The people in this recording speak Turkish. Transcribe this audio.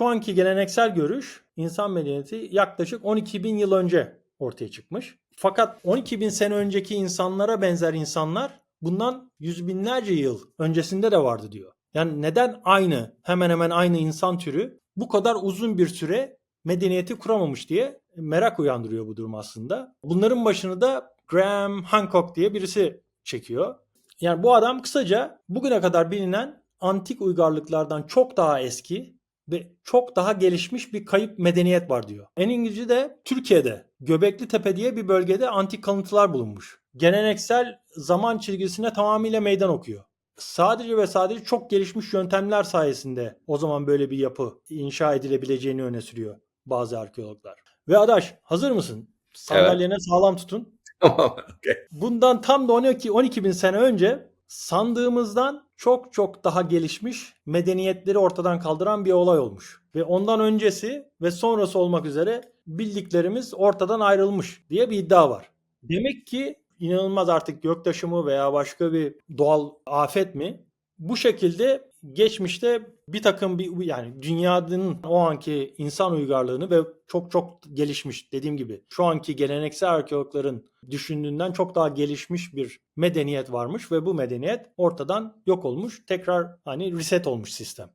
şu anki geleneksel görüş insan medeniyeti yaklaşık 12 bin yıl önce ortaya çıkmış. Fakat 12 bin sene önceki insanlara benzer insanlar bundan yüz binlerce yıl öncesinde de vardı diyor. Yani neden aynı hemen hemen aynı insan türü bu kadar uzun bir süre medeniyeti kuramamış diye merak uyandırıyor bu durum aslında. Bunların başını da Graham Hancock diye birisi çekiyor. Yani bu adam kısaca bugüne kadar bilinen antik uygarlıklardan çok daha eski çok daha gelişmiş bir kayıp medeniyet var diyor. En İngilizce de Türkiye'de Göbekli Tepe diye bir bölgede antik kalıntılar bulunmuş. Geleneksel zaman çizgisine tamamıyla meydan okuyor. Sadece ve sadece çok gelişmiş yöntemler sayesinde o zaman böyle bir yapı inşa edilebileceğini öne sürüyor bazı arkeologlar. Ve Adaş hazır mısın? Sandalyene sağlam tutun. Bundan tam da 12, 12 bin sene önce sandığımızdan çok çok daha gelişmiş medeniyetleri ortadan kaldıran bir olay olmuş. Ve ondan öncesi ve sonrası olmak üzere bildiklerimiz ortadan ayrılmış diye bir iddia var. Demek ki inanılmaz artık göktaşı mı veya başka bir doğal afet mi? Bu şekilde geçmişte bir takım bir yani dünyanın o anki insan uygarlığını ve çok çok gelişmiş dediğim gibi şu anki geleneksel arkeologların düşündüğünden çok daha gelişmiş bir medeniyet varmış ve bu medeniyet ortadan yok olmuş. Tekrar hani reset olmuş sistem.